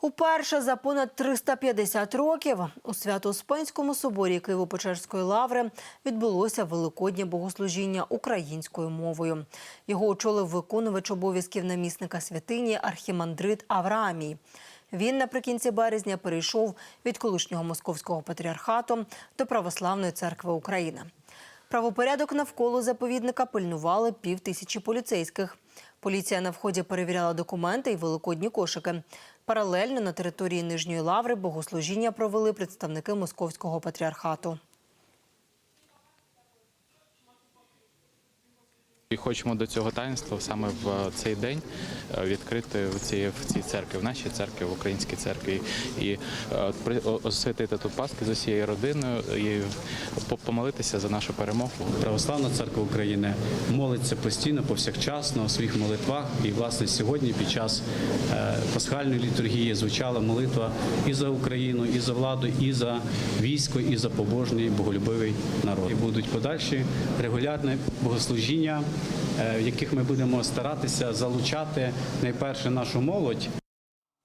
Уперше за понад 350 років у Свято-Успенському соборі Києво-Печерської лаври відбулося великоднє богослужіння українською мовою. Його очолив виконувач обов'язків намісника святині архімандрит Авраамій. Він наприкінці березня перейшов від колишнього московського патріархату до Православної церкви України. Правопорядок навколо заповідника пильнували півтисячі поліцейських. Поліція на вході перевіряла документи і великодні кошики. Паралельно на території Нижньої лаври богослужіння провели представники московського патріархату. І хочемо до цього таїнства саме в цей день е, відкрити в цій, в цій церкві, в нашій церкві, в українській церкві, і е, освятити тут Пасхи з усією родиною і по- помолитися за нашу перемогу. Православна церква України молиться постійно, повсякчасно у своїх молитвах. І власне сьогодні, під час е, пасхальної літургії, звучала молитва і за Україну, і за владу, і за військо, і за побожний боголюбивий народ. І будуть подальші регулярні богослужіння, е, в яких ми будемо старатися залучати найперше нашу молодь.